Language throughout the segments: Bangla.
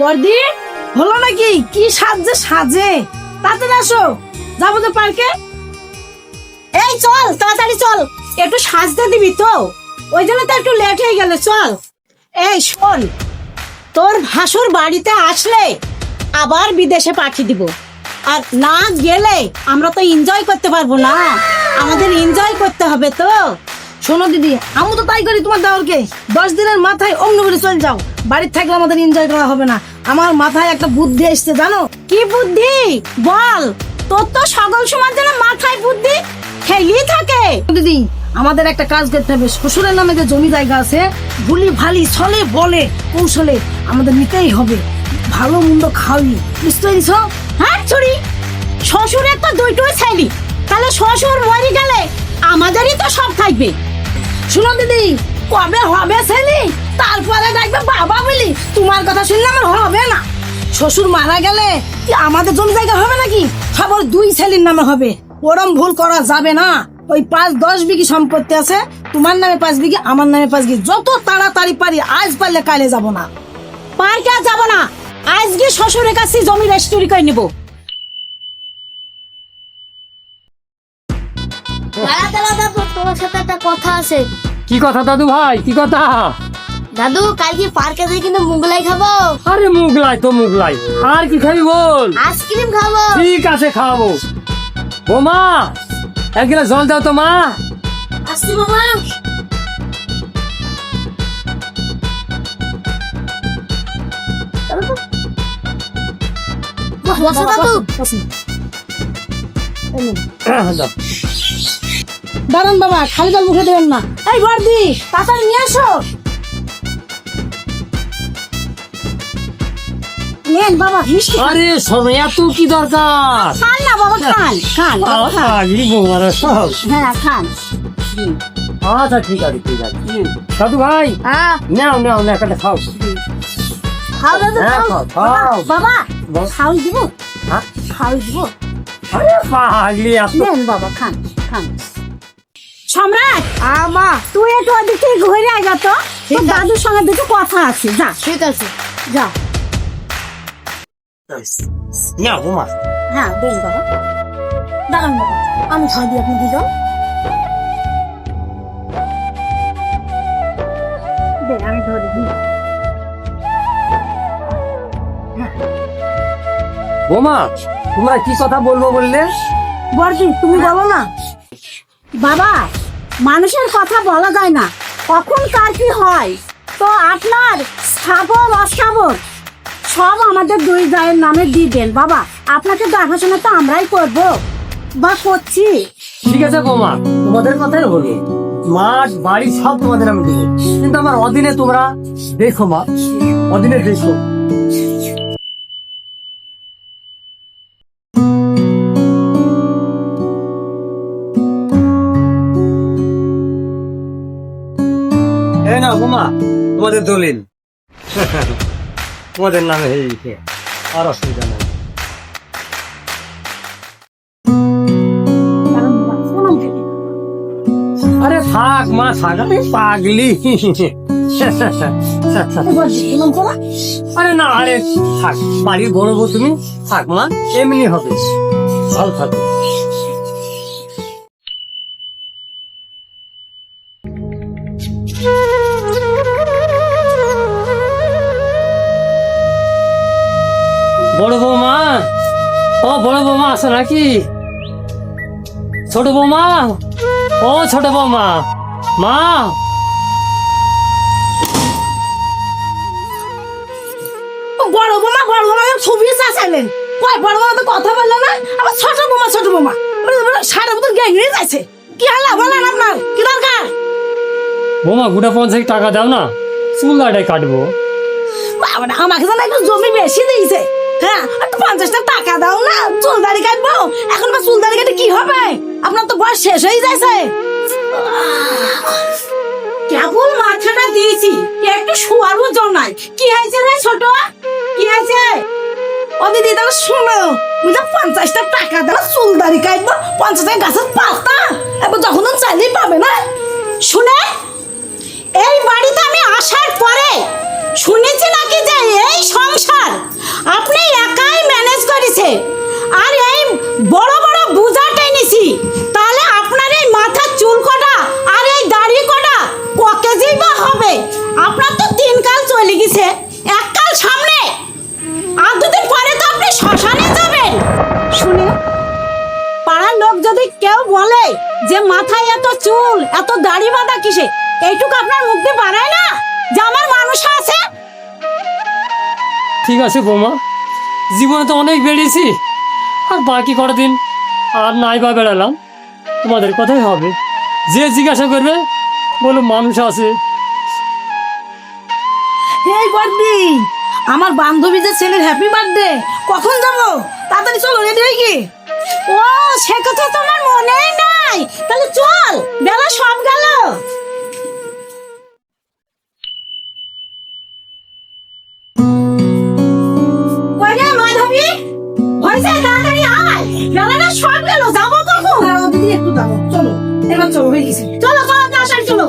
বর্দি, হলো নাকি? কি সাজে সাজে? তাড়াতাড়ি আসো, যাব তো পার্কে। এই, চল, তাড়াতাড়ি চল। একটু সাজতে দিবি তো। ওই জন্য তো একটু লেট হয়ে গেল, চল। এই, শোন, তোর ভাসুর বাড়িতে আসলে আবার বিদেশে পাঠিয়ে দিব। আর না গেলে আমরা তো এনজয় করতে পারব না। আমাদের এনজয় করতে হবে তো। শোনো দিদি আমি তো তাই করি তোমার দেওয়ারকে দশ দিনের মাথায় অন্য করে চলে যাও। বাড়ির থাকলে আমাদের এনজয় করা হবে না। আমার মাথায় একটা বুদ্ধি এসছে জানো? কি বুদ্ধি? বল। তোর তো সকল সময় যেন মাথায় বুদ্ধি খেলেই থাকে। দিদি আমাদের একটা কাজ করতে হবে। শ্বশুরের নামে যে জমি জায়গা আছে ভুলি ভালি ছলে বলে কৌশলে আমাদের নিতেই হবে। ভালো মন্দ খাওয়াই বুঝতে পেরেছ? হ্যাঁ ছড়ি শ্বশুরের তো দুইটোই ছেলি। তাহলে শ্বশুর মরে গেলে আমাদেরই তো সব থাকবে। শুনো দিদি, কবে হবে ছেলে? তারপরে দেখবে বাবা বলি, তোমার কথা শুনলে আমার হবে না। শ্বশুর মারা গেলে আমাদের জমি জায়গা হবে নাকি? খবর দুই ছেলের নামে হবে। ওরম ভুল করা যাবে না। ওই পাঁচ দশ বিঘি সম্পত্তি আছে, তোমার নামে পাঁচ বিঘি, আমার নামে পাঁচ বিঘি। যত তাড়াতাড়ি পারি, আজ পারলে কালে যাব না। পার্কে আর যাব না। আজকে শ্বশুরের কাছে জমি রেস্টোরি করে নিব। দাদু তোমার সাথে একটা কথা আছে। কি কথা দাদু ভাই? কি কথা? দাদু কালকে পার্কে যাই কিন্তু মুগলাই খাব। আরে মুগলাই তো মুগলাই। আর কি খাবি বল? আইসক্রিম খাব। ঠিক আছে খাওয়াবো ও মা এক গ্লাস জল দাও তো মা। আসছি বাবা বসো দাদু। দাঁড়ান বাবা খালি জল মুখে দেবেন না। এই বর্দি তাড়াতাড়ি নিয়ে আসো। নেন বাবা মিষ্টি আরে শোনো এত কি দরকার? খান না বাবা খান খান। পাগলি বোমারা সব হ্যাঁ খান। আচ্ছা ঠিক আছে ঠিক আছে। দাদু ভাই হ্যাঁ। নাও নাও না একটা খাও। খাও হ্যাঁ, খাও। খাও, খাও। বাবা। খাওয়াই দিব? হ্যাঁ? খাওয়াই দিব? আরে পাগলি এত নেন বাবা খান খান। সম্রাট! আমা! তুই একটু ওদিক থেকে ঘুরে আয় যা তো। তোর দাদুর সঙ্গে দুটো কথা আছে যা। ঠিক আছে। যা। না বোমা হ্যাঁ দেন বাবা। দাঁড়ান বাবা আমি খাওয়া দিই আপনি দুজন আমি ধরে দিই বোমা তোমরা কি কথা বলব বললে? বর্দি তুমি বলো না। বাবা মানুষের কথা বলা যায় না। কখন কার কি হয়? তো আপনার স্থাবর, অস্থাবর, সব আমাদের দুই গায়ের নামে দিয়ে দেন বাবা, আপনাকে দেখাশোনা তো আমরাই করব। বা করছি। ঠিক আছে বোমা, তোমাদের কথাই বলি। মাঠ, বাড়ি সব তোমাদের আমি দেবো কিন্তু আমার অদিনে তোমরা দেখো মা অদিনে দেখো। তোমাদের দলিল তোমাদের নামে হয়ে গেছে আর অসুবিধা নেই। আরে থাক মা পাগলি? আরে না, আরে থাক, বাড়ির বড় বউ তুমি, থাক মা, এমনি হবে ভালো থাকো বড় বৌমা? ও বড় বৌমা আসো নাকি? ছোট বৌমা? ও ছোট বৌমা। মা! বড় বোমা বড় বোমা ছবি চাইলেন কয় বড় বোমা তো কথা বলল না? আবার ছোট বোমা ছোট বোমা। সারা বছর গ্যাং নিয়ে যাচ্ছে। কি হাল্লা বলেন আপনার? কি দরকার? বৌমা গোটা পঞ্চাশ টাকা দাও না। চুল দাঁড়ায় কাটবো। বাবা আমাকে যেন একটু জমি বেশি দিয়েছে। হ্যাঁ পঞ্চাশটা টাকা দাও না। চুল দাড়ি কাটবো? এখন বা চুল দাড়ি কাটে কি হবে? আপনার তো বয়স শেষ হয়ে যাচ্ছে কেবল মাথাটা দিয়েছি একটু শোয়ারও জল নাই। কি হয়েছে রে ছোট? কি হয়েছে? ও দিদি, তাহলে শোনো। বুঝলে পঞ্চাশটা টাকা দাও চুল দাড়ি কাটবো, পঞ্চাশ টাকা গাছের পাতা। এবার যখন চাইলেই পাবে না। শুনে? এই বাড়িতে আমি আসার পরে মাথায় এত চুল এত দাড়ি বাঁধা কিসে? এইটুকু আপনার মুখ দিয়ে বাড়ায় না? যে আমার মানুষ আছে? ঠিক আছে বৌমা জীবনে তো অনেক বেরিয়েছি আর বাকি কটা দিন আর নাই বা বেড়ালাম। তোমাদের কথাই হবে। যে জিজ্ঞাসা করবে বলো মানুষ আছে। এই বার্থডে আমার বান্ধবী যে ছেলের হ্যাপি বার্থডে কখন যাব? তাড়াতাড়ি চলো রেডি হয়ে কি ও সে কথা তো আমার মনেই নাই। তাহলে চল বেলা সব গেল। সব গেল যাব কখন? একটু যাব। চলো এবার চলো হয়ে গেছে। চলো চলো তাড়াতাড়ি চলো।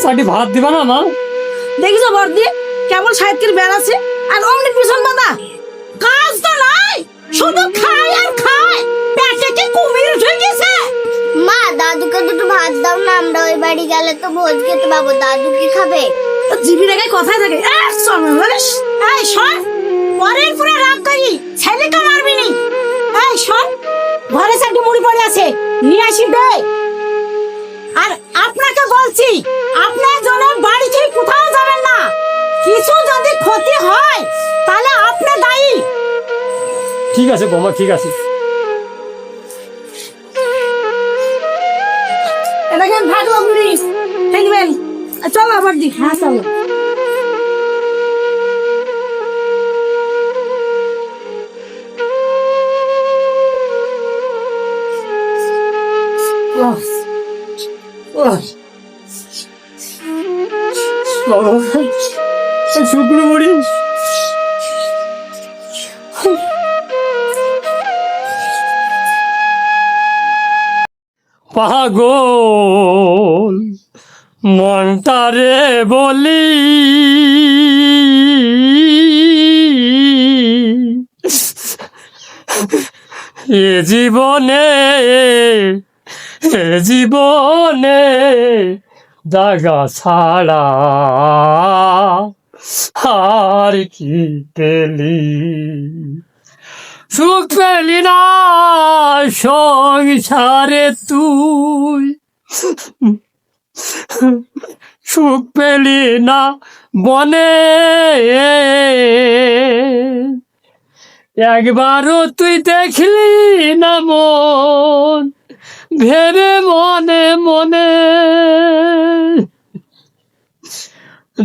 চারটি ভাত দিবা না মা দেখিস বর্দি কেমন সাহিত্যের বেড়াচ্ছে আর অমনি পিছন বাঁধা। কাজ তো নাই শুধু খায় আর খায়। পেটে কি কুমির উঠে গেছে? মা দাদুকে দুটো ভাত দাও না আমরা ওই বাড়ি গেলে তো ভোজ খেতে পাবো। দাদু কি খাবে? জিবি রেখে কথাই থাকে। এক শোন বলিস এই শোন পরের পুরে রাগ করি ছেলেকে মারবি নি। এই শোন ঘরে চারটি মুড়ি পড়ে আছে নিয়ে আসি দে। আর আপনাকে বলছি আপনার জন্য বাড়ি থেকে কোথাও যাবেন না। কিছু যদি ক্ষতি হয় তাহলে আপনি দায়ী। ঠিক আছে বৌমা ঠিক আছে। এটাকে ভাগ লাগলি দেখবেন। চলো আবার দি হ্যাঁ চলো। শুকনো মুড়ি পাগল মনটারে বলি। এ জীবনে এ জীবনে দাগা ছাড়া আর কি পেলি? সুখ পেলি না, সংসারে তুই। সুখ পেলি না বনে। একবারও তুই দেখলি না মন। ভেবে মনে মনে।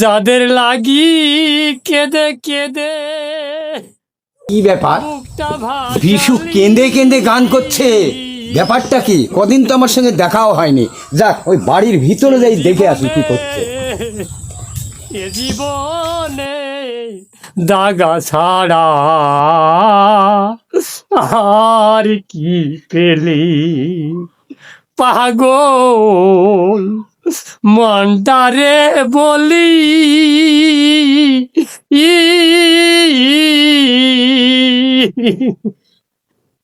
যাদের লাগি কেঁদে কেঁদে। কি ব্যাপার? বিশু কেঁদে কেঁদে গান করছে। ব্যাপারটা কি? কদিন তো আমার সঙ্গে দেখাও হয়নি। যাক ওই বাড়ির ভিতরে যাই দেখে আসি কি করছে। এ জীবনে দাগা ছাড়া আর কি পেলি? পাগল মনটারে বলি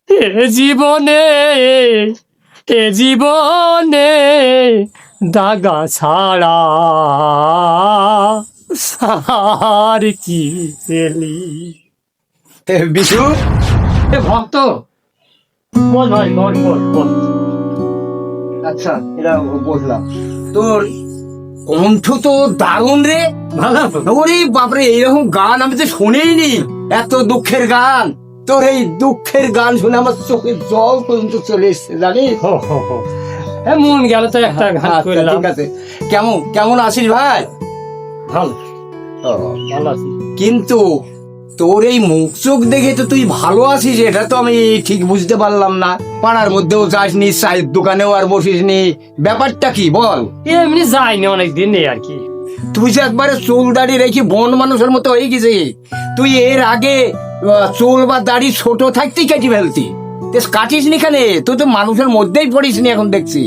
এ জীবনে এ জীবনে দাগা ছাড়া আর কি পেলি এ, বিশু? এ ভক্ত! বল ভাই বল বল বল। আচ্ছা এরা বসলাম তোর কণ্ঠ তো দারুণ রে। ভালো। ওরে বাপরে এইরকম গান আমি তো শুনেইনি এত দুঃখের গান। তোর এই দুঃখের গান শুনে আমার চোখে জল পর্যন্ত চলে এসছে জানিস? মন গেল তো একটা গান আচ্ছা, ঠিক আছে। কেমন কেমন আছিস ভাই? ভালো। ভালো আছি। কিন্তু তোর এই মুখ চোখ দেখে তো তুই ভালো আছিস এটা তো আমি ঠিক বুঝতে পারলাম না। পাড়ার মধ্যেও যাসনি চায়ের দোকানেও আর বসিসনি। ব্যাপারটা কি বল? এমনি যাইনি অনেক দিন নেই আর কি। তুই যে একবারে চুল দাড়ি রেখে বন মানুষের মতো হয়ে গেছে তুই এর আগে চুল বা দাড়ি ছোট থাকতেই কেটে ফেলতি। কাটিস নি কেন? তুই তো মানুষের মধ্যেই পড়িস নি এখন দেখছি।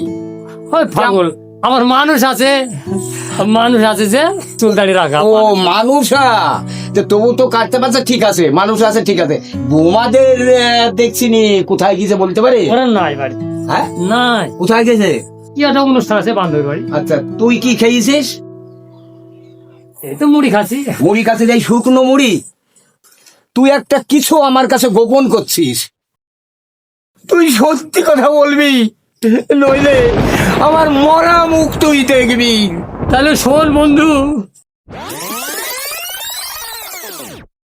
পাগল আমার মানুষ আছে। মানুষ আছে যে চুল দাড়ি রাখা। ও মানুষা। তো তবু তো কাটতে পারছে ঠিক আছে। মানুষ আছে ঠিক আছে। বোমাদের আহ, দেখছি নি কোথায় গিয়েছে বলতে পারে? ওরা নাই বাড়ি হ্যাঁ? নাই। কোথায় গেছে কি একটা অনুষ্ঠান আছে বান্ধবীর বাড়ি। আচ্ছা তুই কি খেয়েছিস? এই তো মুড়ি খাচ্ছি। মুড়ি কাছে যাই শুকনো মুড়ি? তুই একটা কিছু আমার কাছে গোপন করছিস। তুই সত্যি কথা বলবি নইলে আমার মরা মুখ তুই দেখবি। তাহলে শোন বন্ধু।